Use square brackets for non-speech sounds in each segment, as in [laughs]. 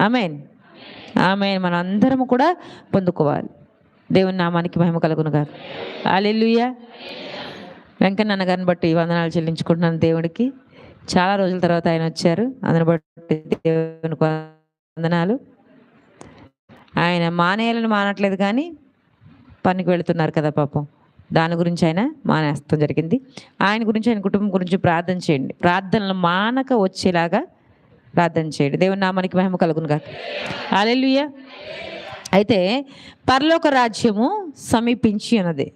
Amen. Amen. మనం అందరము కూడా పొందుకోవాలి. దేవుని నామానికి మహిమ కలుగును కాదు అలెలుయ్య వెంకన్న గారిని బట్టి వందనాలు చెల్లించుకుంటున్నాను దేవుడికి. చాలా రోజుల తర్వాత ఆయన వచ్చారు. అందుని బట్టి దేవునికి వందనాలు. ఆయన మానేయాలని మానట్లేదు కానీ పనికి వెళుతున్నారు కదా పాపం. దాని గురించి ఆయన మానేస్తం జరిగింది. ఆయన గురించి ఆయన కుటుంబం గురించి ప్రార్థన చేయండి. ప్రార్థనలు మానక వచ్చేలాగా ప్రార్థన చేయండి. దేవుని నామానికి మహిమ కలుగును కాక అలెలుయ్య అయితే పరలోక రాజ్యము సమీపించి ఉన్నది.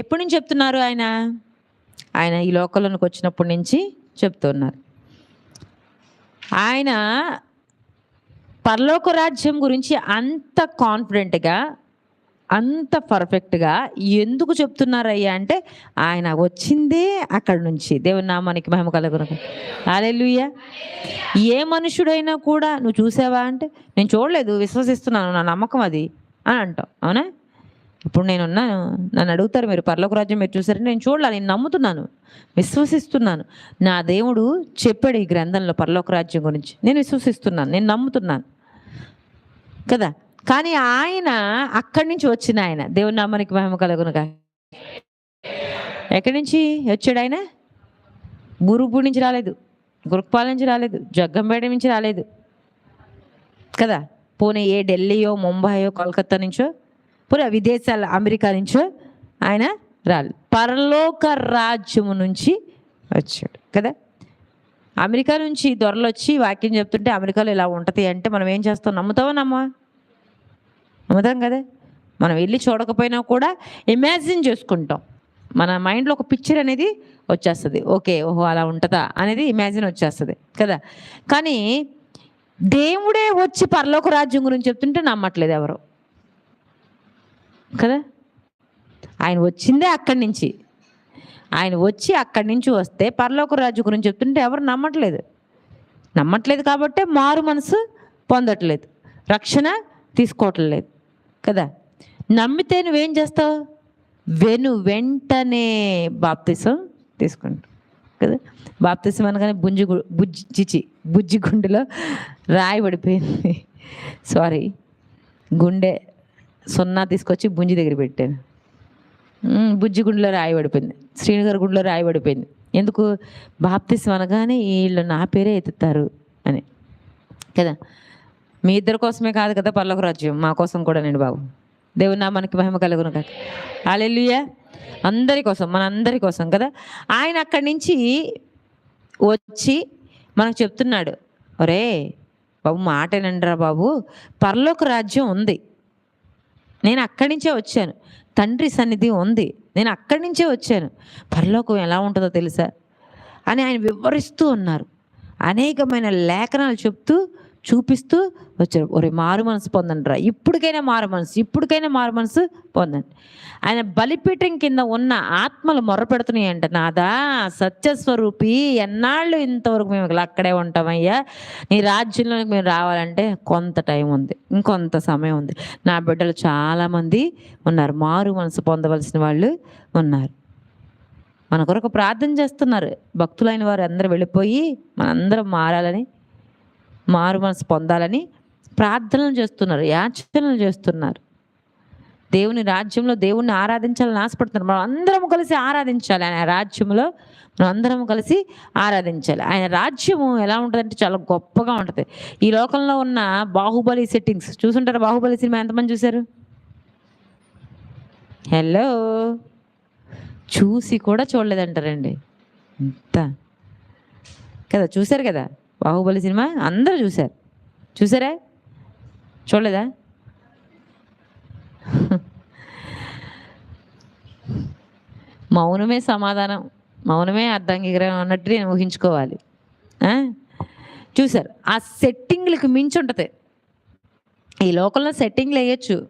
ఎప్పటి నుంచి చెప్తున్నారు ఆయన? ఆయన ఈ లోకంలోనికి వచ్చినప్పటి నుంచి చెప్తున్నారు. ఆయన పరలోక రాజ్యం గురించి అంత కాన్ఫిడెంట్గా అంత పర్ఫెక్ట్గా ఎందుకు చెప్తున్నారయ్యా అంటే ఆయన వచ్చిందే అక్కడి నుంచి. దేవుని నామానికి మహిమ కలుగును అలెలుయ్య ఏ మనుషుడైనా కూడా నువ్వు చూసావా అంటే నేను చూడలేదు విశ్వసిస్తున్నాను నా నమ్మకం అది అని అంటావు అవునా? ఇప్పుడు నేను ఉన్నాను నన్ను అడుగుతారు మీరు పర్లోక రాజ్యం మీరు చూసారని నేను చూడాలి నేను నమ్ముతున్నాను విశ్వసిస్తున్నాను. నా దేవుడు చెప్పాడు ఈ గ్రంథంలో పర్లోక రాజ్యం గురించి. నేను విశ్వసిస్తున్నాను నేను నమ్ముతున్నాను. కదా? కానీ ఆయన అక్కడి నుంచి వచ్చిన ఆయన. దేవుని నామానికి మహిమ కలుగునుగా ఎక్కడి నుంచి వచ్చాడు ఆయన? గురుపూడి నుంచి రాలేదు. గురుపాల నుంచి రాలేదు. జగ్గంపేట నుంచి రాలేదు. కదా? పోనీ ఏ ఢిల్లీయో ముంబైయో కోల్కత్తా నుంచో? పోనీ విదేశాల అమెరికా నుంచో ఆయన రాలేదు. పరలోక రాజ్యము నుంచి వచ్చాడు. కదా? అమెరికా నుంచి దొరలు వచ్చి వాక్యం చెప్తుంటే అమెరికాలో ఇలా ఉంటుంది అంటే మనం ఏం చేస్తాం? నమ్ముతావా నమ్మా అమ్మతాం కదా? మనం వెళ్ళి చూడకపోయినా కూడా ఇమాజిన్ చేసుకుంటాం. మన మైండ్లో ఒక పిక్చర్ అనేది వచ్చేస్తుంది. ఓకే ఓహో అలా ఉంటుందా అనేది ఇమాజిన్ వచ్చేస్తుంది కదా? కానీ దేవుడే వచ్చి పరలోక రాజ్యం గురించి చెప్తుంటే నమ్మట్లేదు ఎవరు. కదా? ఆయన వచ్చిందే అక్కడి నుంచి. ఆయన వచ్చి అక్కడి నుంచి వస్తే పరలోక రాజ్యం గురించి చెప్తుంటే ఎవరు నమ్మట్లేదు. నమ్మట్లేదు కాబట్టే మారు మనసు పొందట్లేదు. రక్షణ తీసుకోవట్లేదు. కదా? నమ్మితే నువ్వేం చేస్తావు? వెను వెంటనే బాప్తిసం తీసుకుంటావు కదా? బాప్తిసం అనగానే బుంజి గు- బుజ్జి చిచి బుజ్జి గుండెలో రాయి పడిపోయింది. సారీ గుండె సున్నా తీసుకొచ్చి బుంజి దగ్గర పెట్టాను. బుజ్జి గుండెలో రాయి పడిపోయింది. శ్రీనగర్ గుండెలో రాయి పడిపోయింది. ఎందుకు? బాప్తిసం అనగానే వీళ్ళు నా పేరే ఎత్తుతారు అని. కదా? మీ ఇద్దరి కోసమే కాదు కదా పర్లోక రాజ్యం. మా కోసం కూడా నేను బాబు. దేవుని మనకి మహిమ కలుగును కాక అలెలుయ్య అందరి కోసం మన అందరి కోసం కదా. ఆయన అక్కడి నుంచి వచ్చి మనకు చెప్తున్నాడు ఒరే బాబు మాటేనండిరా బాబు. పర్లోక రాజ్యం ఉంది. నేను అక్కడి నుంచే వచ్చాను. తండ్రి సన్నిధి ఉంది. నేను అక్కడి నుంచే వచ్చాను. పరలోకం ఎలా ఉంటుందో తెలుసా? అని ఆయన వివరిస్తూ ఉన్నారు. అనేకమైన లేఖనాలు చెప్తూ చూపిస్తూ వచ్చారు. ఒరే మారు మనసు పొందండి రా ఇప్పటికైనా మారు మనసు ఇప్పటికైనా మారు మనసు పొందండి. ఆయన బలిపీఠం కింద ఉన్న ఆత్మలు మొర్రపెడుతున్నాయి అంట నాదా సత్యస్వరూపి ఎన్నాళ్ళు ఇంతవరకు మేము ఇలా అక్కడే ఉంటామయ్యా? నీ రాజ్యంలోకి మేము రావాలంటే కొంత టైం ఉంది ఇంకొంత సమయం ఉంది. నా బిడ్డలు చాలామంది ఉన్నారు. మారు మనసు పొందవలసిన వాళ్ళు ఉన్నారు. మన కొరకు ప్రార్థన చేస్తున్నారు. భక్తులైన వారు అందరూ వెళ్ళిపోయి మనందరం మారాలని మారు మనసు పొందాలని ప్రార్థనలు చేస్తున్నారు యాచనలు చేస్తున్నారు. దేవుని రాజ్యంలో దేవుణ్ణి ఆరాధించాలని ఆశపడుతున్నారు. మనం అందరం కలిసి ఆరాధించాలి. ఆయన రాజ్యంలో మనం అందరం కలిసి ఆరాధించాలి. ఆయన రాజ్యము ఎలా ఉంటుందంటే చాలా గొప్పగా ఉంటుంది. ఈ లోకంలో ఉన్న బాహుబలి సెట్టింగ్స్ చూసుంటారు? బాహుబలి సినిమా ఎంతమంది చూశారు? హలో చూసి కూడా చూడలేదంటారండి. ఇంత. కదా చూశారు కదా? బాహుబలి సినిమా అందరూ చూశారు. చూసారా? చూడలేదా? మౌనమే సమాధానం మౌనమే అర్ధాంగీకరం అన్నట్టు నేను ఊహించుకోవాలి. చూసారు చూశారు. ఆ సెట్టింగ్లకు మించి ఉంటుంది. ఈ లోకంలో సెట్టింగ్లు వేయచ్చు.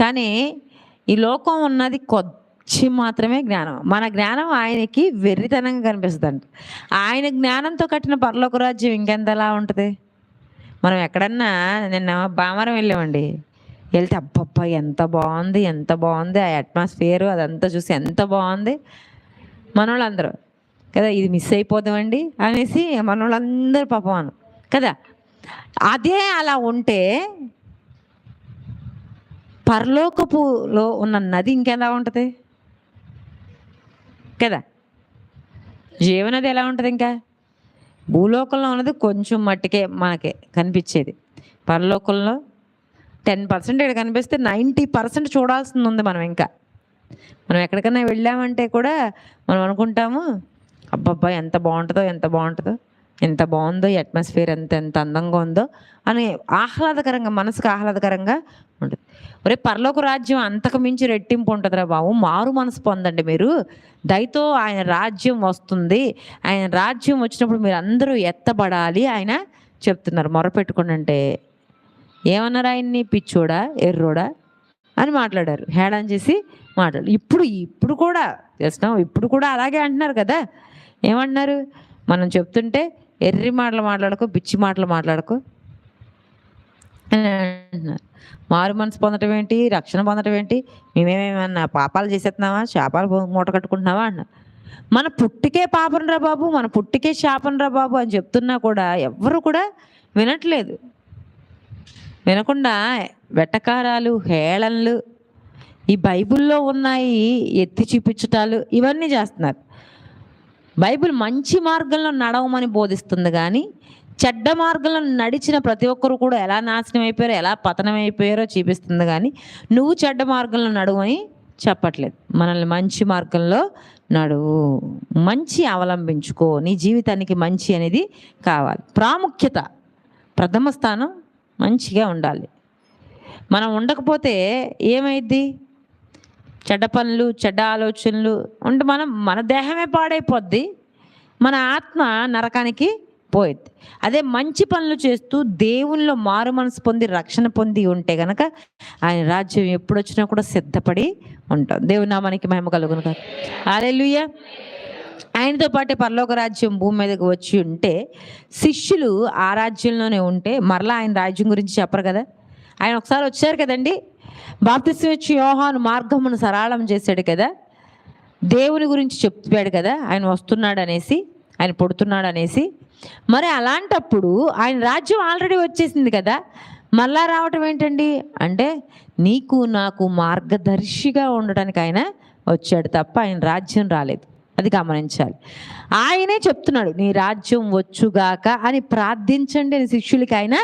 కానీ ఈ లోకం ఉన్నది కొద్ది మాత్రమే జ్ఞానం. మన జ్ఞానం ఆయనకి వెర్రితనంగా కనిపిస్తుంది ఆయన జ్ఞానంతో కట్టిన పరలోక రాజ్యం ఇంకెంతలా ఉంటుంది? మనం ఎక్కడన్నా నిన్న భామరం వెళ్ళామండి. వెళ్తే అబ్బబ్బా ఎంత బాగుంది ఎంత బాగుంది ఆ అట్మాస్ఫియర్ అదంతా చూసి ఎంత బాగుంది. మన వాళ్ళందరూ కదా ఇది మిస్ అయిపోదామండి? అనేసి మనోళ్ళందరూ పాపం అను. కదా అదే అలా ఉంటే పరలోకపులో ఉన్న నది ఇంకెలా ఉంటుంది? కదా? జీవనది ఎలా ఉంటుంది ఇంకా? భూలోకంలో ఉన్నది కొంచెం మట్టుకే మనకి కనిపించేది. పరలోకంలో టెన్ పర్సెంట్ ఇక్కడ కనిపిస్తే నైంటీ పర్సెంట్ చూడాల్సింది ఉంది మనం ఇంకా. మనం ఎక్కడికైనా వెళ్ళామంటే కూడా మనం అనుకుంటాము అబ్బబ్బా ఎంత బాగుంటుందో ఎంత బాగుంటుందో ఎంత బాగుందో ఈ అట్మాస్ఫియర్ ఎంత ఎంత అందంగా ఉందో అని ఆహ్లాదకరంగా మనసుకు ఆహ్లాదకరంగా ఉంటుంది. ఒరే పరలోక రాజ్యం అంతకు మించి రెట్టింపు ఉంటుందిరా బాబు. మారు మనసు పొందండి మీరు. దయతో ఆయన రాజ్యం వస్తుంది. ఆయన రాజ్యం వచ్చినప్పుడు మీరు అందరూ ఎత్తబడాలి ఆయన చెప్తున్నారు. మొరపెట్టుకోండి అంటే ఏమన్నారు ఆయన్ని? పిచ్చోడా? ఎర్రోడా? అని మాట్లాడారు. హేళన చేసి మాట్లాడు ఇప్పుడు ఇప్పుడు కూడా చేస్తాం ఇప్పుడు కూడా అలాగే అంటున్నారు కదా. ఏమంటున్నారు? మనం చెప్తుంటే ఎర్రి మాటలు మాట్లాడుకో పిచ్చి మాటలు మాట్లాడుకో. అంటున్నారు [laughs] మారు మనసు పొందటం ఏంటి? రక్షణ పొందటం ఏంటి? మేమేమేమన్నా పాపాలు చేసేస్తున్నావా శాపాలు మూట కట్టుకుంటున్నావా అన్నారు మన పుట్టికే పాపనరా బాబు. మన పుట్టికే శాపనరా బాబు అని చెప్తున్నా కూడా ఎవ్వరు కూడా వినట్లేదు. వినకుండా వెటకారాలు హేళనలు ఈ బైబిల్లో ఉన్నాయి ఎత్తి చూపించటాలు ఇవన్నీ చేస్తున్నారు. బైబిల్ మంచి మార్గంలో నడవమని బోధిస్తుంది కానీ చెడ్డ మార్గంలో నడిచిన ప్రతి ఒక్కరు కూడా ఎలా నాశనం అయిపోయారో ఎలా పతనం అయిపోయారో చూపిస్తుంది కానీ నువ్వు చెడ్డ మార్గంలో నడువని చెప్పట్లేదు. మనల్ని మంచి మార్గంలో నడువు. మంచి అవలంబించుకో. నీ జీవితానికి మంచి అనేది కావాలి. ప్రాముఖ్యత ప్రథమ స్థానం మంచిగా ఉండాలి. మనం ఉండకపోతే ఏమైద్ది? చెడ్డ పనులు చెడ్డ ఆలోచనలు ఉంటే మనం మన దేహమే పాడైపోద్ది. మన ఆత్మ నరకానికి పోయిద్ది. అదే మంచి పనులు చేస్తూ దేవుళ్ళు మారు మనసు పొంది రక్షణ పొంది ఉంటే గనక ఆయన రాజ్యం ఎప్పుడు వచ్చినా కూడా సిద్ధపడి ఉంటాం. దేవుని నామానికి మహిమ కలుగును కాదు అలెలుయ్య ఆయనతో పాటే పరలోక రాజ్యం భూమి మీదకి వచ్చి ఉంటే శిష్యులు ఆ రాజ్యంలోనే ఉంటే మరలా ఆయన రాజ్యం గురించి చెప్పరు కదా? ఆయన ఒకసారి వచ్చారు కదండి? బాప్తిస్మ ఇచ్చి యోహాను మార్గమును సరళం చేశాడు కదా? దేవుని గురించి చెప్పాడు కదా? ఆయన వస్తున్నాడు అనేసి ఆయన పుడుతున్నాడు అనేసి మరి అలాంటప్పుడు ఆయన రాజ్యం ఆల్రెడీ వచ్చేసింది కదా మళ్ళా రావటం ఏంటండి? అంటే నీకు నాకు మార్గదర్శిగా ఉండటానికి ఆయన వచ్చాడు తప్ప ఆయన రాజ్యం రాలేదు. అది గమనించాలి. ఆయనే చెప్తున్నాడు నీ రాజ్యం వచ్చుగాక అని ప్రార్థించండి అని శిష్యులకి ఆయన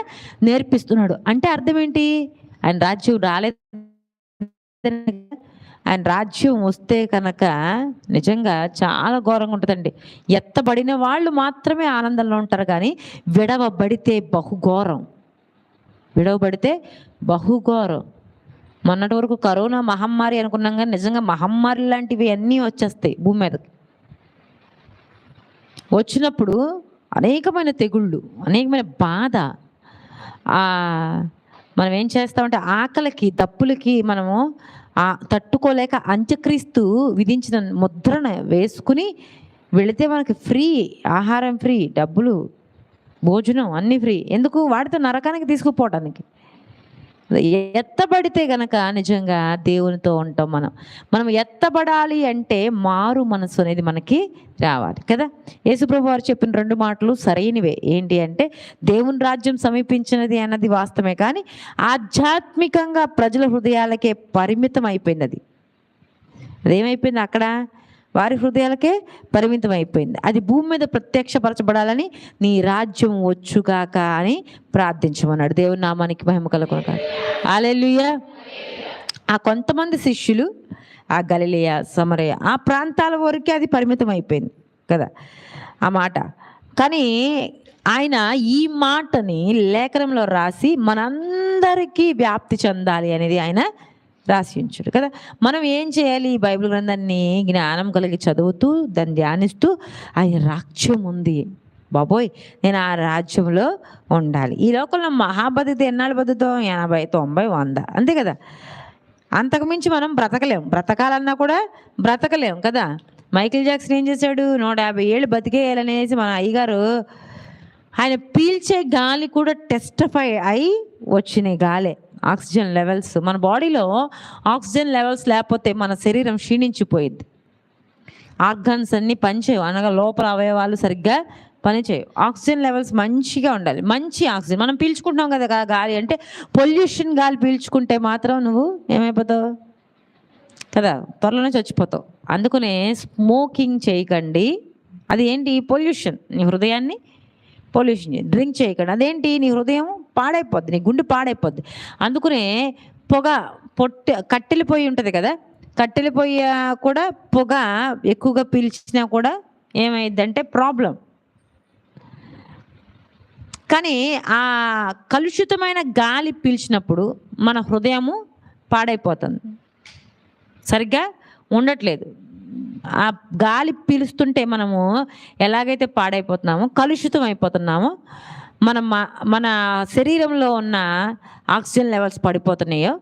నేర్పిస్తున్నాడు. అంటే అర్థం ఏంటి? ఆయన రాజ్యం రాలేదు ఆయన రాజ్యం వస్తే కనుక నిజంగా చాలా ఘోరంగా ఉంటుందండి. ఎత్తబడిన వాళ్ళు మాత్రమే ఆనందంలో ఉంటారు కానీ విడవబడితే బహుఘోరం. విడవబడితే బహుఘోరం. మొన్నటి వరకు కరోనా మహమ్మారి అనుకున్నాం కానీ నిజంగా మహమ్మారి లాంటివి అన్నీ వచ్చేస్తాయి భూమి మీదకి. వచ్చినప్పుడు అనేకమైన తెగుళ్ళు అనేకమైన బాధ. మనం ఏం చేస్తామంటే ఆకలికి దప్పులకి మనము ఆ తట్టుకోలేక అంత్యక్రీస్తు విధించిన ముద్రను వేసుకుని వెళితే మనకి ఫ్రీ ఆహారం ఫ్రీ డబ్బులు భోజనం అన్నీ ఫ్రీ. ఎందుకు? వాడితో నరకానికి తీసుకుపోవటానికి. ఎత్తబడితే గనక నిజంగా దేవునితో ఉంటాం మనం. మనం ఎత్తబడాలి అంటే మారు మనసు అనేది మనకి రావాలి కదా. యేసుప్రభు వారు చెప్పిన రెండు మాటలు సరైనవే. ఏంటి అంటే దేవుని రాజ్యం సమీపించినది అన్నది వాస్తవమే కానీ ఆధ్యాత్మికంగా ప్రజల హృదయాలకే పరిమితం అయిపోయింది అది. అదేమైపోయింది అక్కడ? వారి హృదయాలకే పరిమితం అయిపోయింది అది భూమి మీద ప్రత్యక్షపరచబడాలని నీ రాజ్యం వచ్చుగాక అని ప్రార్థించమన్నాడు. దేవుని నామానికి మహిమ కలుగుతాడు ఆలెలుయ ఆ కొంతమంది శిష్యులు ఆ గలిలియ సమరయ ఆ ప్రాంతాల వరకే అది పరిమితం అయిపోయింది కదా? ఆ మాట. కానీ ఆయన ఈ మాటని లేఖనంలో రాసి మనందరికీ వ్యాప్తి చెందాలి అనేది ఆయన రాసి ఉంచాడు కదా. మనం ఏం చేయాలి? ఈ బైబిల్ గ్రంథాన్ని జ్ఞానం కలిగి చదువుతూ దాన్ని ధ్యానిస్తూ ఆ రాజ్యం ఉంది. బాబోయ్ నేను ఆ రాజ్యంలో ఉండాలి. ఈ లోకంలో మహాబద్ధత ఎన్నాళ్ళు బతుకుతాం ఎనభై తొంభై వంద. అంతే కదా. అంతకుమించి మనం బ్రతకలేం. బ్రతకాలన్నా కూడా బ్రతకలేం కదా. మైకిల్ జాక్సన్ ఏం చేశాడు? నూట యాభై ఏళ్ళు బతికేయాలనేసి మన అయ్యగారు ఆయన పీల్చే గాలి కూడా టెస్టిఫై అయి వచ్చినాయి గాలే. Oxygen levels. మన బాడీలో ఆక్సిజన్ లెవెల్స్ లేకపోతే మన శరీరం క్షీణించిపోయింది ఆర్గన్స్ అన్నీ పనిచేయవు. అనగా లోపల అవయవాలు సరిగ్గా పనిచేయవు. ఆక్సిజన్ లెవెల్స్ మంచిగా ఉండాలి. మంచి ఆక్సిజన్. మనం పీల్చుకుంటున్నాం కదా గాలి అంటే పొల్యూషన్ గాలి పీల్చుకుంటే మాత్రం నువ్వు ఏమైపోతావు? కదా త్వరలోనే చచ్చిపోతావు. అందుకనే స్మోకింగ్ చేయకండి. అది ఏంటి పొల్యూషన్. నీ హృదయాన్ని పొల్యూషన్ డ్రింక్ చేయకండి. అదేంటి? నీ హృదయం పాడైపోద్ది నీ గుండె పాడైపోద్ది. అందుకనే పొగ పొట్ట కట్టెల పొయ్యి ఉంటుంది కదా కట్టెల పొయ్యి కూడా పొగ ఎక్కువగా పీల్చినా కూడా ఏమైందంటే ప్రాబ్లం. కానీ ఆ కలుషితమైన గాలి పీల్చినప్పుడు మన హృదయము పాడైపోతుంది. సరిగ్గా ఉండట్లేదు. ఆ గాలి పీలుస్తుంటే మనము ఎలాగైతే పాడైపోతున్నామో కలుషితం అయిపోతున్నామో మన మన శరీరంలో ఉన్న ఆక్సిజన్ లెవెల్స్ పడిపోతున్నాయో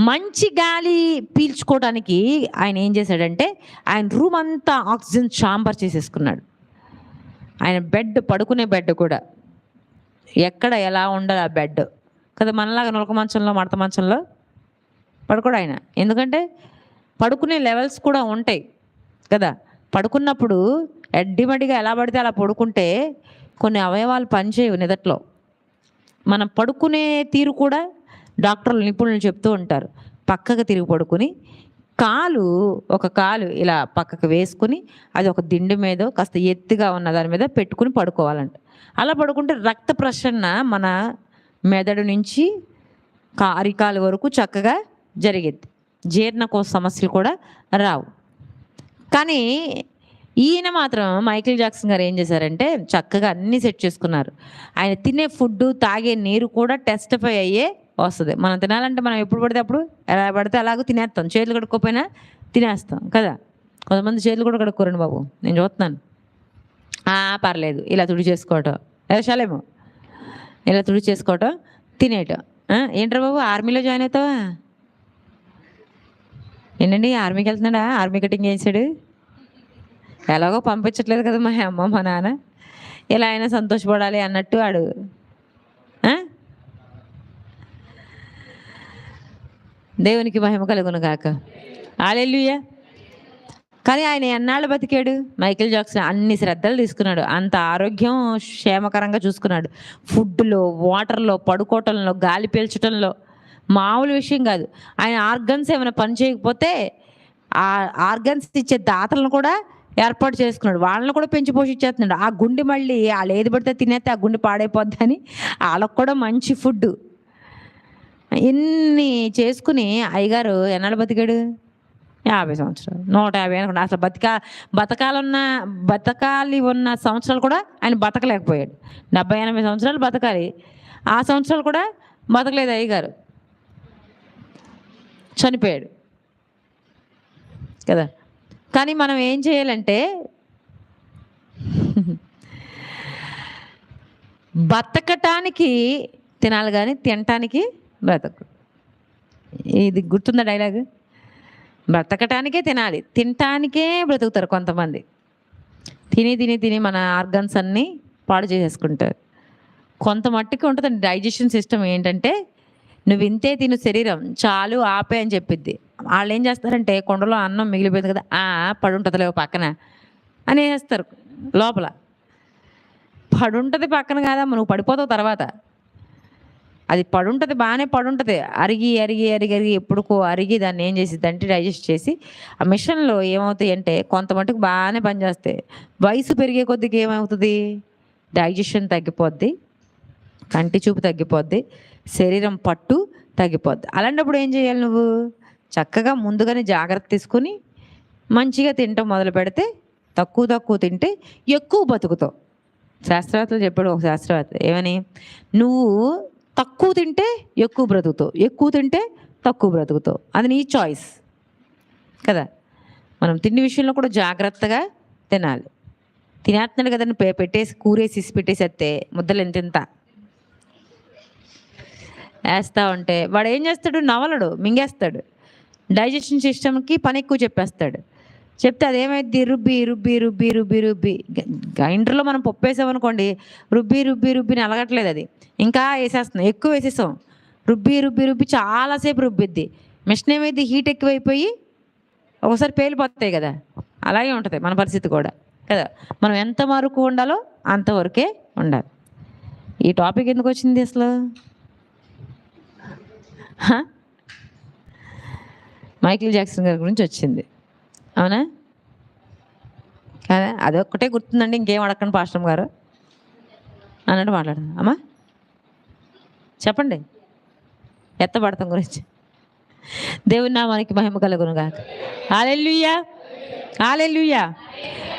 మంచి గాలి పీల్చుకోవడానికి ఆయన ఏం చేశాడంటే ఆయన రూమ్ అంతా ఆక్సిజన్ ఛాంబర్ చేసేసుకున్నాడు. ఆయన బెడ్ పడుకునే బెడ్ కూడా. ఎక్కడ ఎలా ఉండాలి ఆ బెడ్? కదా మనలాగా నొలక మంచంలో మడత మంచంలో పడుకోడు ఆయన. ఎందుకంటే పడుకునే లెవెల్స్ కూడా ఉంటాయి కదా. పడుకున్నప్పుడు ఎడ్డిమడిగా ఎలా పడితే అలా పడుకుంటే కొన్ని అవయవాలు పనిచేయవు నిదట్లో. మనం పడుకునే తీరు కూడా డాక్టర్లు నిపుణులు చెప్తూ ఉంటారు. పక్కకు తిరిగి పడుకుని కాలు ఒక కాలు ఇలా పక్కకు వేసుకుని అది ఒక దిండు మీద కాస్త ఎత్తుగా ఉన్న దాని మీద పెట్టుకుని పడుకోవాలంట. అలా పడుకుంటే రక్త ప్రసరణ మన మెదడు నుంచి కా అరికాలు వరకు చక్కగా జరిగిద్ది జీర్ణకోశ సమస్యలు కూడా రావు. కానీ ఈయన మాత్రం మైకిల్ జాక్సన్ గారు ఏం చేశారంటే చక్కగా అన్నీ సెట్ చేసుకున్నారు. ఆయన తినే ఫుడ్ తాగే నీరు కూడా టెస్టిఫై అయ్యే వస్తుంది. మనం తినాలంటే మనం ఎప్పుడు పడితే అప్పుడు ఎలా పడితే అలాగూ తినేస్తాం. చేతులు కడుక్కోపోయినా తినేస్తాం కదా. కొంతమంది చేతులు కూడా కడుక్కోరండి బాబు. నేను చూస్తున్నాను. పర్లేదు. ఇలా తుడి చేసుకోవటం. వేషాలేమో ఇలా తుడి చేసుకోవటం తినేయటం. ఏంట్రా బాబు ఆర్మీలో జాయిన్ అవుతావా? ఏంటండి ఆర్మీకి వెళ్తున్నాడా? ఆర్మీ కటింగ్ చేసాడు? ఎలాగో పంపించట్లేదు కదా మా అమ్మ మా నాన్న. ఇలా అయినా సంతోషపడాలి అన్నట్టు వాడు దేవునికి మహిమ కలుగును కాక ఆలెల్లుయ్యా కానీ ఆయన ఎన్నాళ్ళు బతికాడు? మైకేల్ జాక్సన్ అన్ని శ్రద్ధలు తీసుకున్నాడు. అంత ఆరోగ్యం క్షేమకరంగా చూసుకున్నాడు. ఫుడ్లో వాటర్లో పడుకోవటంలో గాలి పీల్చటంలో మామూలు విషయం కాదు. ఆయన ఆర్గన్స్ ఏమైనా పని చేయకపోతే ఆ ఆర్గన్స్ ఇచ్చే దాతలను కూడా ఏర్పాటు చేసుకున్నాడు. వాళ్ళని కూడా పెంచి పోషించేస్తున్నాడు. ఆ గుండె మళ్ళీ వాళ్ళు ఏది పడితే తినేస్తే ఆ గుండె పాడైపోద్దని వాళ్ళకు కూడా మంచి ఫుడ్ ఇన్ని చేసుకుని అయ్యగారు ఎన్నాళ్ళు బతికాడు? యాభై సంవత్సరాలు. నూట యాభై అనుకుంటా అసలు బతికా బతకాలన్న బతకాలి ఉన్న సంవత్సరాలు కూడా ఆయన బతకలేకపోయాడు. డెబ్బై ఎనభై సంవత్సరాలు బతకాలి. ఆ సంవత్సరాలు కూడా బతకలేదు అయ్యగారు. చనిపోయాడు. కదా? కానీ మనం ఏం చేయాలంటే బతకటానికి తినాలి కానీ తినటానికి బ్రతకు. ఇది గుర్తుందా డైలాగ్? బ్రతకటానికే తినాలి తినటానికే బ్రతుకుతారు కొంతమంది. తిని తిని తిని మన ఆర్గన్స్ అన్నీ పాడు చేసేసుకుంటారు. కొంత మట్టుకు ఉంటుంది డైజెషన్ సిస్టమ్ ఏంటంటే నువ్వు ఇంతే తిను శరీరం. చాలు ఆపే అని చెప్పిద్ది. వాళ్ళు ఏం చేస్తారంటే కొండలో అన్నం మిగిలిపోయింది కదా ఆ పడుంటుందిలేవు పక్కన అని వేస్తారు లోపల. పడుంటుంది పక్కన కాదా నువ్వు పడిపోతావు తర్వాత. అది పడుంటుంది బాగానే పడుంటుంది. అరిగి అరిగి అరిగి అరిగి ఎప్పుడుకో అరిగి దాన్ని ఏం చేసిద్ది అంటే డైజెస్ట్ చేసి ఆ మిషన్లో ఏమవుతాయి అంటే కొంత మటుకు బాగానే పనిచేస్తాయి వయసు పెరిగే కొద్దిగా ఏమవుతుంది? డైజెషన్ తగ్గిపోద్ది కంటి చూపు తగ్గిపోద్ది శరీరం పట్టు తగ్గిపోద్ది. అలాంటప్పుడు ఏం చేయాలి నువ్వు? చక్కగా ముందుగానే జాగ్రత్త తీసుకుని మంచిగా తినటం మొదలు పెడితే తక్కువ తక్కువ తింటే ఎక్కువ బతుకుతావు. శాస్త్రవేత్తలు చెప్పాడు ఒక శాస్త్రవేత్త ఏమని? నువ్వు తక్కువ తింటే ఎక్కువ బ్రతుకుతావు. ఎక్కువ తింటే తక్కువ బ్రతుకుతావు. అది నీ చాయిస్ కదా? మనం తిండి విషయంలో కూడా జాగ్రత్తగా తినాలి. తినేస్తున్నాడు కదండి పెట్టేసి కూరేసి ఇసి పెట్టేసేస్తే ముద్దలు ఎంత ఇంత వేస్తా ఉంటే వాడు ఏం చేస్తాడు? నవలడు మింగేస్తాడు. డైజెషన్ సిస్టమ్కి పని ఎక్కువ చెప్పేస్తాడు. చెప్తే అదేమైంది రుబ్బి రుబ్బి రుబ్బి రుబ్బి రుబ్బి. గ్రైండర్లో మనం పొప్పేసామనుకోండి రుబ్బి రుబ్బి రుబ్బిని అలగట్లేదు అది. ఇంకా వేసేస్తున్నాం ఎక్కువ వేసేసాం. రుబ్బి రుబ్బి రుబ్బి చాలాసేపు రుబ్బిద్ది. మిషన్ ఏమైంది హీట్ ఎక్కువైపోయి ఒకసారి పేలిపోతాయి కదా. అలాగే ఉంటుంది మన పరిస్థితి కూడా. కదా? మనం ఎంత వరకు ఉండాలో అంతవరకే ఉండాలి. ఈ టాపిక్ ఎందుకు వచ్చింది అసలు? మైకిల్ జాక్సన్ గారి గురించి వచ్చింది. అవునా? కదా? అదొక్కటే గుర్తుందండి ఇంకేం అడగండి పాస్టర్ గారు. అన్నట్టు మాట్లాడదాం అమ్మా చెప్పండి. ఎత్తబడతాం గురించి. దేవుని నామానికి మహిమ కలుగును గాక ఆలెల్లుయ్యా ఆలెల్లుయ్యా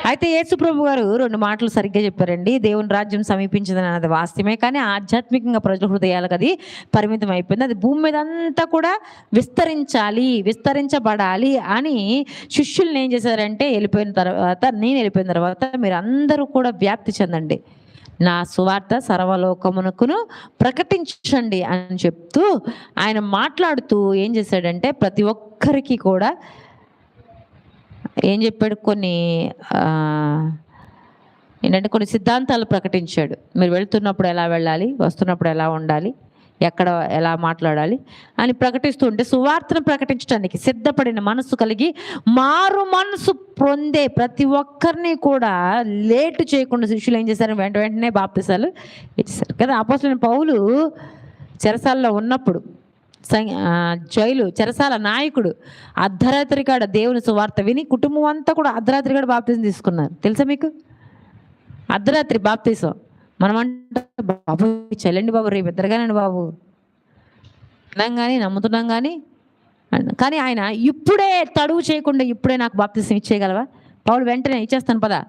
అయితే యేసుప్రభు గారు రెండు మాటలు సరిగ్గా చెప్పారండి. దేవుని రాజ్యం సమీపించిందని అన్నది వాస్తవమే కానీ ఆధ్యాత్మికంగా ప్రజల హృదయాలకు అది పరిమితం అయిపోయింది. అది భూమి మీద అంతా కూడా విస్తరించాలి విస్తరించబడాలి అని శిష్యుల్ని ఏం చేశారంటే వెళ్ళిపోయిన తర్వాత నేను వెళ్ళిపోయిన తర్వాత మీరు అందరూ కూడా వ్యాప్తి చెందండి. నా సువార్త సర్వలోకమునకును ప్రకటించండి అని చెప్తూ ఆయన మాట్లాడుతూ ఏం చేశాడంటే ప్రతి ఒక్కరికి కూడా ఏం చెప్పాడు? కొన్ని ఏంటంటే కొన్ని సిద్ధాంతాలు ప్రకటించాడు. మీరు వెళ్తున్నప్పుడు ఎలా వెళ్ళాలి? వస్తున్నప్పుడు ఎలా ఉండాలి? ఎక్కడ ఎలా మాట్లాడాలి? అని ప్రకటిస్తుంటే సువార్తను ప్రకటించడానికి సిద్ధపడిన మనసు కలిగి మారు మనసు పొందే ప్రతి ఒక్కరిని కూడా లేటు చేయకుండా శిష్యులు ఏం చేశారు? వెంట వెంటనే బాప్తిసాలు ఇచ్చేసారు కదా అపోసలైన పౌలు చెరసాల్లో ఉన్నప్పుడు జైలు చెరసాల నాయకుడు అర్ధరాత్రి కాడ దేవుని సువార్త విని కుటుంబం అంతా కూడా అర్ధరాత్రి కాడ బాప్తిజం తీసుకున్నారు. తెలుసా మీకు? అర్ధరాత్రి బాప్తీసం మనం అంటే బాబు చెల్లండి బాబు రేపు ఇద్దరుగానండి బాబు. విన్నాం కానీ నమ్ముతున్నాం కానీ కానీ ఆయన ఇప్పుడే తడువు చేయకుండా ఇప్పుడే నాకు బాప్తీసం ఇచ్చేయగలవా? పావులు వెంటనే ఇచ్చేస్తాను పదా.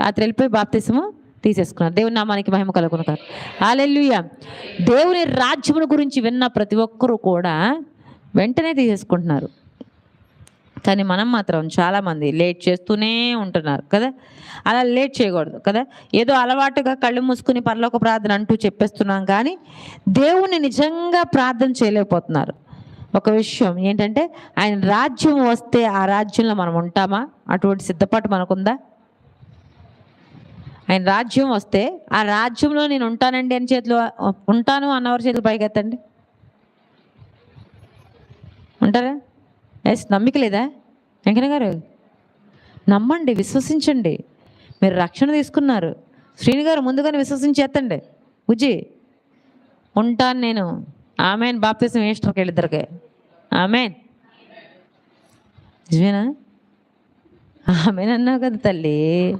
రాత్రి వెళ్ళిపోయి బాప్తీసము తీసేసుకున్నారు. దేవుని నామానికి మహిమ కలుగును కాదు హాలెల్లుయా దేవుని రాజ్యమును గురించి విన్న ప్రతి ఒక్కరూ కూడా వెంటనే తీసేసుకుంటున్నారు. కానీ మనం మాత్రం చాలామంది లేట్ చేస్తూనే ఉంటున్నారు కదా? అలా లేట్ చేయకూడదు కదా? ఏదో అలవాటుగా కళ్ళు మూసుకుని పరలోక ప్రార్థన అంటూ చెప్పేస్తున్నాం కానీ దేవుణ్ణి నిజంగా ప్రార్థన చేయలేకపోతున్నారు. ఒక విషయం ఏంటంటే ఆయన రాజ్యం వస్తే ఆ రాజ్యంలో మనం ఉంటామా? అటువంటి సిద్ధపాటు మనకుందా? ఆయన రాజ్యం వస్తే ఆ రాజ్యంలో నేను ఉంటానండి అని చేతిలో ఉంటాను అన్నవారి చేతులు పైకెత్తండి. ఉంటారా? ఎస్ నమ్మిక లేదా? వెంకన్న గారు నమ్మండి విశ్వసించండి. మీరు రక్షణ తీసుకున్నారు. శ్రీని గారు ముందుగానే విశ్వసించి ఎత్తండి. బుజ్జి ఉంటాను నేను. ఆమెన్. బాప్తీసం వేస్టర్కి వెళ్ళిద్దరికి ఆమెన్. నిజమేనా? ఆమెన్ అన్నావు కదా తల్లి.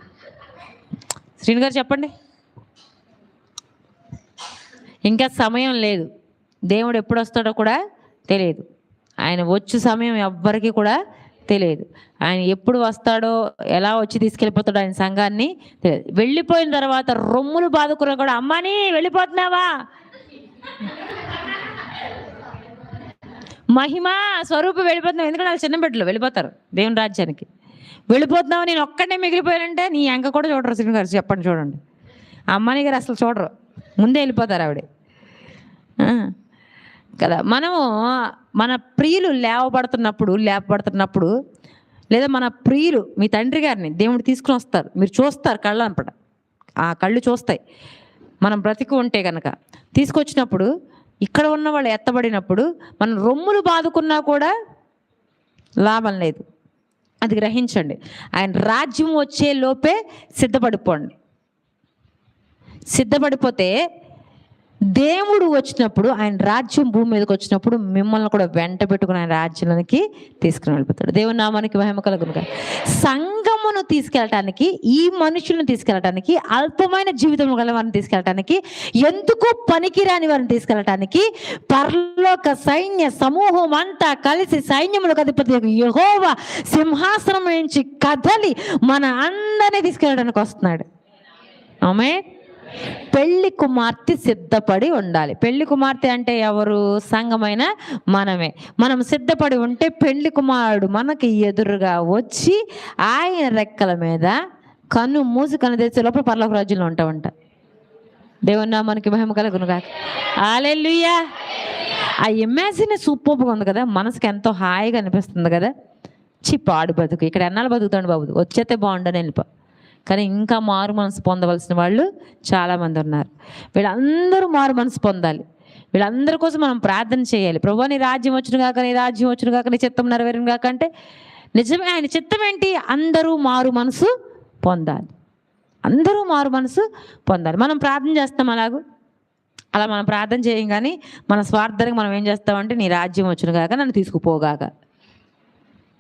శ్రీని గారు చెప్పండి. ఇంకా సమయం లేదు. దేవుడు ఎప్పుడు వస్తాడో కూడా తెలియదు. ఆయన వచ్చు సమయం ఎవ్వరికి కూడా తెలియదు. ఆయన ఎప్పుడు వస్తాడో ఎలా వచ్చి తీసుకెళ్ళిపోతాడో ఆయన సంఘాన్ని తెలియదు. వెళ్ళిపోయిన తర్వాత రొమ్ములు బాధకుర కూడా అమ్మాని వెళ్ళిపోతున్నావా? మహిమ స్వరూపం వెళ్ళిపోతున్నావు. ఎందుకంటే వాళ్ళు చిన్న బిడ్డలు వెళ్ళిపోతారు దేవుని రాజ్యానికి. వెళ్ళిపోతున్నావు నేను ఒక్కడే మిగిలిపోయానంటే నీ అంక కూడా చూడరు శ్రీని గారు. చెప్పండి చూడండి. అమ్మాయి గారు అసలు చూడరు. ముందే వెళ్ళిపోతారు ఆవిడ. కదా. మనము మన ప్రియులు లేవబడుతున్నప్పుడు లేపబడుతున్నప్పుడు లేదా మన ప్రియులు మీ తండ్రి గారిని దేవుడు తీసుకుని వస్తారు. మీరు చూస్తారు కళ్ళు అనపడ. ఆ కళ్ళు చూస్తాయి. మనం బ్రతికి ఉంటే కనుక తీసుకొచ్చినప్పుడు ఇక్కడ ఉన్న వాళ్ళు ఎత్తబడినప్పుడు మనం రొమ్ములు బాదుకున్నా కూడా లాభం లేదు. అది గ్రహించండి. ఆయన రాజ్యం వచ్చే లోపే సిద్ధపడిపోండి. సిద్ధపడిపోతే దేవుడు వచ్చినప్పుడు ఆయన రాజ్యం భూమి మీదకి వచ్చినప్పుడు మిమ్మల్ని కూడా వెంట పెట్టుకుని ఆయన రాజ్యంలోనికి తీసుకుని వెళ్ళిపోతాడు. దేవుని నామానికి మహిమ కలుగునుగా సంఘమును తీసుకెళ్ళటానికి ఈ మనుషులను తీసుకెళ్ళటానికి అల్పమైన జీవితం గల వారిని తీసుకెళ్ళటానికి ఎందుకు పనికిరాని వారిని తీసుకెళ్ళటానికి పర్లోక సైన్య సమూహం అంతా కలిసి సైన్యములకు అధిపతి యహోవ సింహాసనం నుంచి కదలి మన అందరినీ తీసుకెళ్ళడానికి వస్తున్నాడు. ఆమె పెళ్ళి కుమార్తె సిద్ధపడి ఉండాలి. పెళ్ళి కుమార్తె అంటే ఎవరు? సంఘమైన మనమే. మనం సిద్ధపడి ఉంటే పెళ్ళి కుమారుడు మనకి ఎదురుగా వచ్చి ఆయన రెక్కల మీద కన్ను మూసి కన్ను తెచ్చే లోపల పర్లోక రాజ్యంలో ఉంటామంట దేవున్నా మనకి మహిమ కలుగునుగా ఆలెల్లుయా ఆ ఇమాజిన్ సూపర్గా ఉంది కదా? మనసుకి ఎంతో హాయిగా అనిపిస్తుంది కదా? చిప్పాడు పాడు బతుకు. ఇక్కడ ఎన్నాళ్ళు బతుకుతాడు బాబు? వచ్చేస్తే బాగుండని వెళ్ళిపో. కానీ ఇంకా మారు మనసు పొందవలసిన వాళ్ళు చాలామంది ఉన్నారు. వీళ్ళందరూ మారు మనసు పొందాలి. వీళ్ళందరి కోసం మనం ప్రార్థన చేయాలి. ప్రభు నీ రాజ్యం వచ్చిన కాక నీ రాజ్యం వచ్చిన కాక నీ చిత్తం నెరవేరిన కాక అంటే నిజమే ఆయన చిత్తం ఏంటి? అందరూ మారు మనసు పొందాలి. అందరూ మారు మనసు పొందాలి. మనం ప్రార్థన చేస్తాం అలాగూ? అలా మనం ప్రార్థన చేయం కానీ మన స్వార్థానికి మనం ఏం చేస్తామంటే నీ రాజ్యం వచ్చిన కాక నన్ను తీసుకుపోగాక.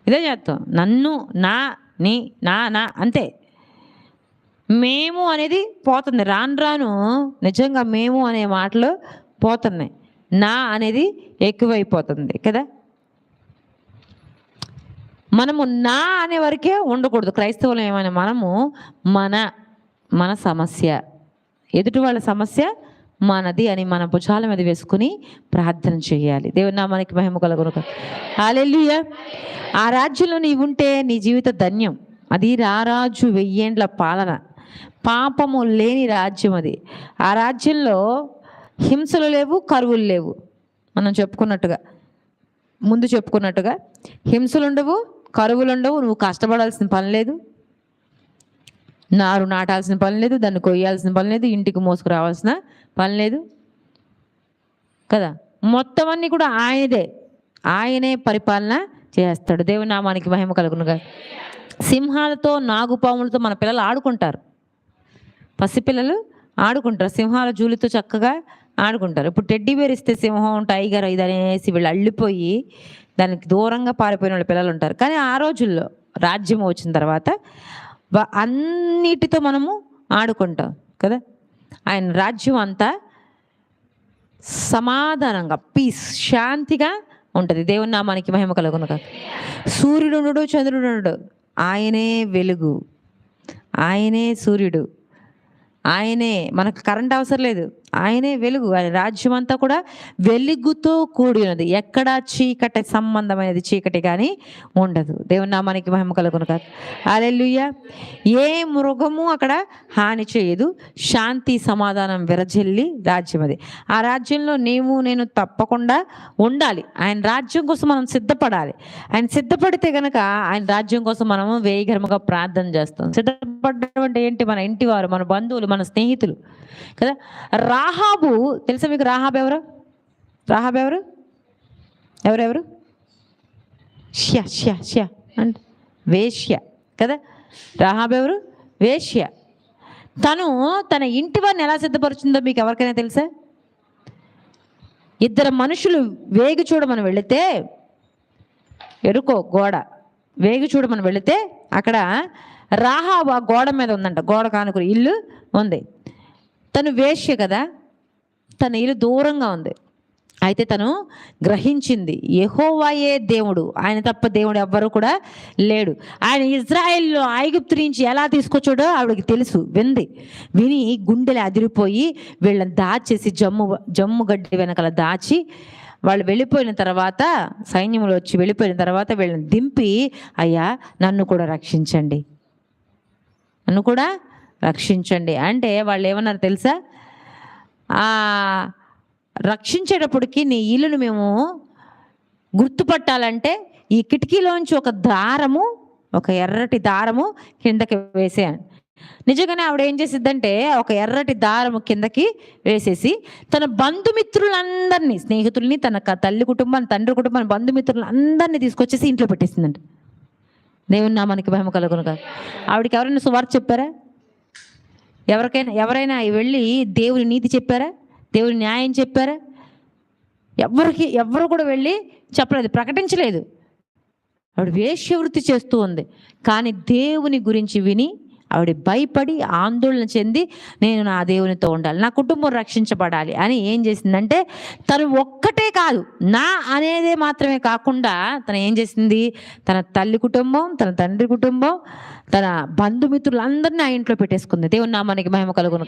ఇదే చేస్తాం. నన్ను నా నీ నా నా అంతే. మేము అనేది పోతుంది రాను రాను నిజంగా మేము అనే మాటలు పోతున్నాయి. నా అనేది ఎక్కువైపోతుంది కదా? మనము నా అనే వరకే ఉండకూడదు. క్రైస్తవులు ఏమైనా మనము మన మన సమస్య. ఎదుటి వాళ్ళ సమస్య మనది అని మన భుజాల మీద వేసుకుని ప్రార్థన చేయాలి. దేవుని మనకి మహిమ కలుగును హాలెల్లుయ. ఆ రాజ్యంలో నీవుంటే నీ జీవిత ధన్యం. అది రారాజు వెయ్యేండ్ల పాలన. పాపము లేని రాజ్యం అది. ఆ రాజ్యంలో హింసలు లేవు కరువులు లేవు. మనం చెప్పుకున్నట్టుగా ముందు చెప్పుకున్నట్టుగా హింసలు ఉండవు కరువులు ఉండవు నువ్వు కష్టపడాల్సిన పని లేదు. నారు నాటాల్సిన పని లేదు దాన్ని కొయ్యాల్సిన పని లేదు ఇంటికి మోసుకురావాల్సిన పని లేదు. కదా? మొత్తం అన్నీ కూడా ఆయనదే. ఆయనే పరిపాలన చేస్తాడు. దేవుని నామానికి మహిమ కలుగునుగా సింహాలతో నాగుపాములతో మన పిల్లలు ఆడుకుంటారు. పసిపిల్లలు ఆడుకుంటారు. సింహాల జూలితో చక్కగా ఆడుకుంటారు. ఇప్పుడు టెడ్డీ బేర్ ఇస్తే సింహం టైగర్ ఇది అనేసి వీళ్ళు అల్లిపోయి దానికి దూరంగా పారిపోయిన వాళ్ళ పిల్లలు ఉంటారు. కానీ ఆ రోజుల్లో రాజ్యం వచ్చిన తర్వాత అన్నిటితో మనము ఆడుకుంటాం కదా. ఆయన రాజ్యం అంతా సమాధానంగా పీస్ శాంతిగా ఉంటుంది. దేవుని నామానికి మహిమ కలుగును కదా సూర్యుడు ఉండడు చంద్రుడు ఉండడు ఆయనే వెలుగు. ఆయనే సూర్యుడు. ఆయనే మనకు కరెంట్ అవసరం లేదు. ఆయనే వెలుగు ఆయన రాజ్యం అంతా కూడా వెలుగుతో కూడి ఉన్నది ఎక్కడ చీకటి సంబంధమైనది చీకటి కానీ ఉండదు. దేవుని నామానికి మహిమ కలుగును కాదు అలెలుయ్య ఏ మృగము అక్కడ హాని చేయదు. శాంతి సమాధానం విరజల్లి రాజ్యం అది. ఆ రాజ్యంలో నీవు నేను తప్పకుండా ఉండాలి. ఆయన రాజ్యం కోసం మనం సిద్ధపడాలి. ఆయన సిద్ధపడితే గనక ఆయన రాజ్యం కోసం మనము వేయగరముగా ప్రార్థన చేస్తాం. సిద్ధపడడం అంటే ఏంటి? మన ఇంటి వారు మన బంధువులు మన స్నేహితులు కదా? రా రాహాబు తెలుసా మీకు రాహాబ్ ఎవరు? రాహాబ్ ఎవరు? ఎవరెవరు ష్యా ష్యా ష్యా అంటే. వేశ్య కదా? రాహాబ్ ఎవరు? వేశ్య. తను తన ఇంటి వారిని ఎలా సిద్ధపరుచుందో మీకు ఎవరికైనా తెలుసా? ఇద్దరు మనుషులు వేగి చూడమని వెళితే ఎరుకో గోడ వేగి చూడమని వెళితే అక్కడ రాహాబు ఆ గోడ మీద ఉందంట గోడ కానుకుని ఇల్లు ఉంది. తను వేశ్య కదా? తన ఇల్లు దూరంగా ఉంది. అయితే తను గ్రహించింది యహోవాయే దేవుడు. ఆయన తప్ప దేవుడు ఎవ్వరు కూడా లేడు. ఆయన ఇజ్రాయెల్లో ఐగుప్తు నుంచి ఎలా తీసుకొచ్చాడో ఆవిడకి తెలుసు. వింది. విని గుండెలు అదిరిపోయి వీళ్ళని దాచేసి జమ్ము జమ్ము గడ్డి వెనకాల దాచి వాళ్ళు వెళ్ళిపోయిన తర్వాత సైన్యములు వచ్చి వెళ్ళిపోయిన తర్వాత వీళ్ళని దింపి అయ్యా నన్ను కూడా రక్షించండి. నన్ను కూడా రక్షించండి. అంటే వాళ్ళు ఏమన్నారు తెలుసా? ఆ, రక్షించేటప్పటికి నీ ఇల్లును మేము గుర్తుపట్టాలంటే ఈ కిటికీలోంచి ఒక దారము ఒక ఎర్రటి దారము కిందకి వేసేయండి. నిజంగానే ఆవిడ ఏం చేసిద్దంటే ఒక ఎర్రటి దారము కిందకి వేసేసి తన బంధుమిత్రులందరినీ స్నేహితుల్ని తన తల్లి కుటుంబాన్ని తండ్రి కుటుంబాన్ని బంధుమిత్రులు అందరినీ తీసుకొచ్చేసి ఇంట్లో పెట్టేసిందంట దేవుని మనకి భయం కలుగును ఆవిడకి ఎవరైనా సువార్త చెప్పారా? ఎవరికైనా ఎవరైనా వెళ్ళి దేవుని నీతి చెప్పారా? దేవుని న్యాయం చెప్పారా? ఎవరికి ఎవరు కూడా వెళ్ళి చెప్పలేదు ప్రకటించలేదు. ఆవిడ వేశ్యవృత్తి చేస్తూ ఉంది. కానీ దేవుని గురించి విని ఆవిడ భయపడి ఆందోళన చెంది నేను నా దేవునితో ఉండాలి నా కుటుంబం రక్షించబడాలి అని ఏం చేసిందంటే తను ఒక్కటే కాదు నా అనేదే మాత్రమే కాకుండా తను ఏం చేసింది? తన తల్లి కుటుంబం తన తండ్రి కుటుంబం తన బంధుమిత్రులందరినీ ఆ ఇంట్లో పెట్టేసుకుంది. దేవుని నామానికి మహిమ కలుగును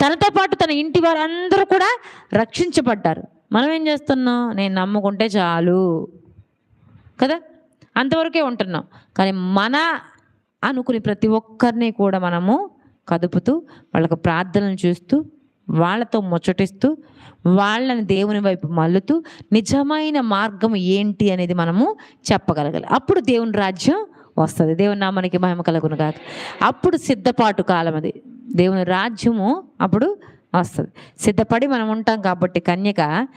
తనతో పాటు తన ఇంటి వారందరూ కూడా రక్షించబడ్డారు. మనం ఏం చేస్తున్నాం? నేను నమ్ముకుంటే చాలు. కదా? అంతవరకే ఉంటున్నాం. కానీ మన అనుకుని ప్రతి ఒక్కరిని కూడా మనము కదుపుతూ వాళ్ళకు ప్రార్థనలు చూస్తూ వాళ్ళతో ముచ్చటిస్తూ వాళ్ళని దేవుని వైపు మల్లుతూ నిజమైన మార్గం ఏంటి అనేది మనము చెప్పగలగాలి. అప్పుడు దేవుని రాజ్యం వస్తుంది. దేవుని నామానికి మహిమ కలుగును కాక అప్పుడు సిద్ధపాటు కాలం అది. దేవుని రాజ్యము అప్పుడు వస్తుంది. సిద్ధపడి మనం ఉంటాం కాబట్టి కన్యక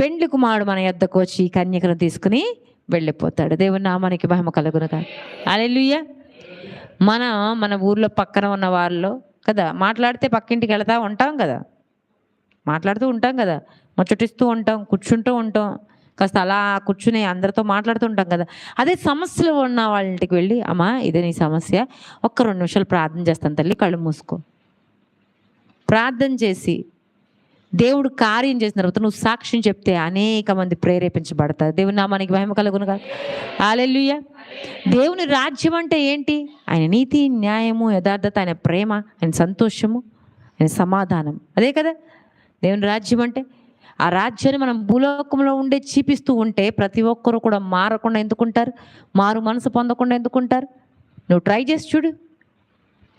పెండ్లి కుమారుడు మన యొద్దకు వచ్చి కన్యకను తీసుకుని వెళ్ళిపోతాడు. దేవుని నామానికి మహిమ కలుగును కాక అలెలుయ్యా మనం మన ఊర్లో పక్కన ఉన్న వాళ్ళు కదా మాట్లాడితే పక్కింటికి వెళ్తా ఉంటాం కదా. మాట్లాడుతూ ఉంటాం కదా. ముచ్చటిస్తూ ఉంటాం కూర్చుంటూ ఉంటాం. కాస్త అలా కూర్చుని అందరితో మాట్లాడుతూ ఉంటాం కదా. అదే సమస్యలు ఉన్న వాళ్ళ ఇంటికి వెళ్ళి అమ్మా ఇదే నీ సమస్య. ఒక్క రెండు నిమిషాలు ప్రార్థన చేస్తాను తల్లి కళ్ళు మూసుకో. ప్రార్థన చేసి దేవుడు కార్యం చేసిన తర్వాత నువ్వు సాక్ష్యం చెప్తే అనేక మంది ప్రేరేపించబడతారు. దేవుని నామానికి మహిమ కలుగునుగా. ఆలెల్లుయ్య దేవుని రాజ్యం అంటే ఏంటి? ఆయన నీతి న్యాయము యథార్థత ఆయన ప్రేమ ఆయన సంతోషము ఆయన సమాధానం. అదే కదా? దేవుని రాజ్యం అంటే ఆ రాజ్యాన్ని మనం భూలోకంలో ఉండే చూపిస్తూ ఉంటే ప్రతి ఒక్కరు కూడా మారకుండా ఎందుకుంటారు? మారు మనసు పొందకుండా ఎందుకుంటారు? నువ్వు ట్రై చేసి చూడు.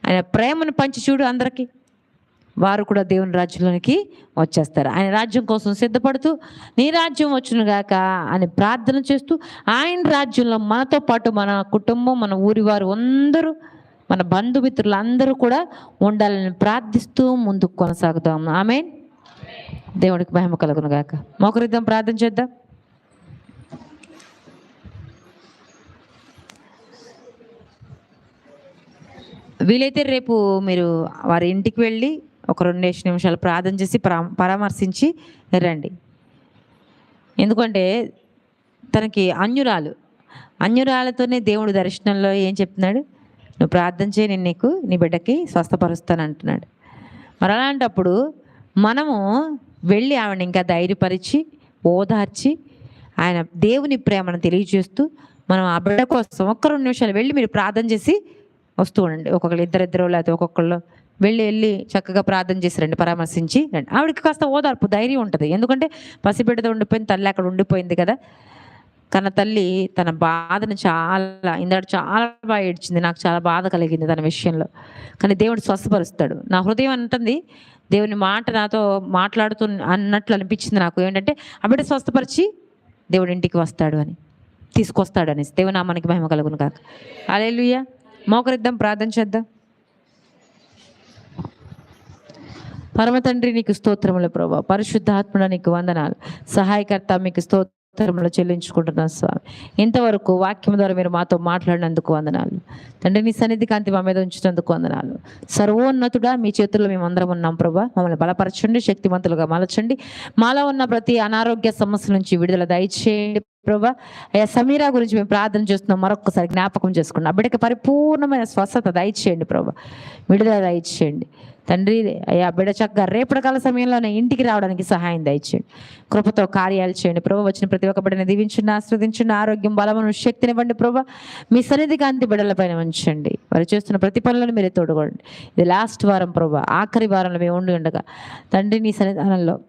ఆయన ప్రేమను పంచి చూడు అందరికీ. వారు కూడా దేవుని రాజ్యంలోనికి వచ్చేస్తారు. ఆయన రాజ్యం కోసం సిద్ధపడుతూ నీ రాజ్యం వచ్చును గాక అని ప్రార్థన చేస్తూ ఆయన రాజ్యంలో మనతో పాటు మన కుటుంబం మన ఊరి వారు అందరూ మన బంధుమిత్రులు అందరూ కూడా ఉండాలని ప్రార్థిస్తూ ముందుకు కొనసాగుతాం ఆమె దేవుడికి మహిమ కలుగును గాక. మోకరిద్దాం ప్రార్థన చేద్దాం. వీలైతే రేపు మీరు వారి ఇంటికి వెళ్ళి ఒక రెండు నిమిషాలు ప్రార్థన చేసి పరామర్శించి రండి. ఎందుకంటే తనకి అన్యురాలు. అన్యురాలతోనే దేవుడు దర్శనంలో ఏం చెప్తున్నాడు? నువ్వు ప్రార్థన చేయి నేను నీకు నీ బిడ్డకి స్వస్థపరుస్తాను అంటున్నాడు. మరి అలాంటప్పుడు మనము వెళ్ళి ఆవిడని ఇంకా ధైర్యపరిచి ఓదార్చి ఆయన దేవుని ప్రేమను తెలియజేస్తూ మనం ఆ బిడ్డ కోసం ఒక్క రెండు నిమిషాలు వెళ్ళి మీరు ప్రార్థన చేసి వస్తూ ఉండండి. ఒక్కొక్కరు ఇద్దరిద్దరు లేకపోతే ఒక్కొక్కళ్ళు వెళ్ళి వెళ్ళి చక్కగా ప్రార్థన చేసి రండి పరామర్శించి రండి. ఆవిడకి కాస్త ఓదార్పు ధైర్యం ఉంటుంది. ఎందుకంటే పసిబిడ్డతో ఉండిపోయింది తల్లి అక్కడ ఉండిపోయింది కదా. కన్న తల్లి తన బాధను చాలా ఇందాడు చాలా బాగా ఏడ్చింది. నాకు చాలా బాధ కలిగింది తన విషయంలో. కానీ దేవుడు స్వస్థపరుస్తాడు. నా హృదయం అంటుంది దేవుని మాట నాతో మాట్లాడుతూ అన్నట్లు అనిపించింది నాకు. ఏంటంటే ఆ బిడ్డ స్వస్థపరిచి దేవుడి ఇంటికి వస్తాడు అని. తీసుకొస్తాడు అనేసి దేవుని మనకి మహిమ కలుగును కాక అలెలుయ్య మోకరిద్దాం ప్రార్థన చేద్దాం. పరమతండ్రి నీకు స్తోత్రములు ప్రభా. పరిశుద్ధాత్మడ నీకు వందనాలు. సహాయకర్త మీకు స్తోత్రములు చెల్లించుకుంటున్నాను స్వామి. ఇంతవరకు వాక్యం ద్వారా మీరు మాతో మాట్లాడినందుకు వందనాలు. తండ్రి నీ సన్నిధి కాంతి మా మీద ఉంచినందుకు వందనాలు. సర్వోన్నతుడా మీ చేతుల్లో మేము అందరం ఉన్నాం ప్రభా. మమ్మల్ని బలపరచండి శక్తివంతులుగా మలచండి. మాలో ఉన్న ప్రతి అనారోగ్య సమస్య నుంచి విడుదల దయచేయండి ప్రభా. అయ్యా సమీరా గురించి మేము ప్రార్థన చేస్తున్నాం. మరొకసారి జ్ఞాపకం చేసుకున్నాం. బిడ్డకి పరిపూర్ణమైన స్వస్థత దయచేయండి ప్రభా. విడుదల దయచేయండి. తండ్రి అయ్యా బిడ చక్కగా రేపటికాల సమయంలోనే ఇంటికి రావడానికి సహాయం దయచేయండి. కృపతో కార్యాలు చేయండి ప్రభు. వచ్చిన ప్రతి ఒక్క బిడ్డని దీవించండి ఆస్వాదించండి ఆరోగ్యం బలమును శక్తినివ్వండి ప్రభు. మీ సన్నిధి కాంతి బిడ్డలపైన ఉంచండి. వారు చేస్తున్న ప్రతి పనులను మీరే తోడుకోండి. ఇది లాస్ట్ వారం ప్రభు. ఆఖరి వారంలో మేము ఉండి ఉండగా తండ్రి నీ సన్నిధానంలో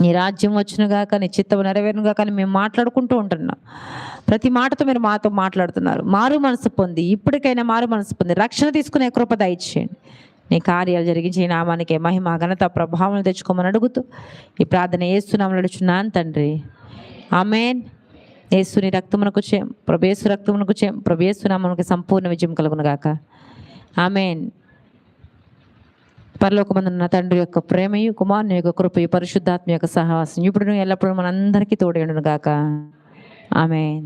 నీ రాజ్యం వచ్చినగా గాక నీ చిత్తం నెరవేరును గాక అని మేము మాట్లాడుకుంటూ ఉంటున్నాం. ప్రతి మాటతో మీరు మాతో మాట్లాడుతున్నారు. మారు మనసు పొంది ఇప్పటికైనా మారు మనసు పొంది రక్షణ తీసుకునే కృప దయచేయండి. నీ కార్యాలు జరిగించి నామానికి మహిమ ఘనత ప్రభావం తెచ్చుకోమని అడుగుతూ ఈ ప్రార్థన ఏస్తున్నాము నడుచున్నాను తండ్రి. ఆమెన్. ఏసుని రక్తమునకు చేయం ప్రభేసు రక్తమునకు చేయం ప్రభేసునామనికి సంపూర్ణ విజయం కలుగునుగాక. ఆమెన్. పరలోకమందున్న తండ్రి యొక్క ప్రేమయు కుమారుని యొక్క కృపయు పరిశుద్ధాత్మ యొక్క సహవాసం ఇప్పుడు ఎల్లప్పుడూ మనందరికీ తోడేడును గాక ఆమె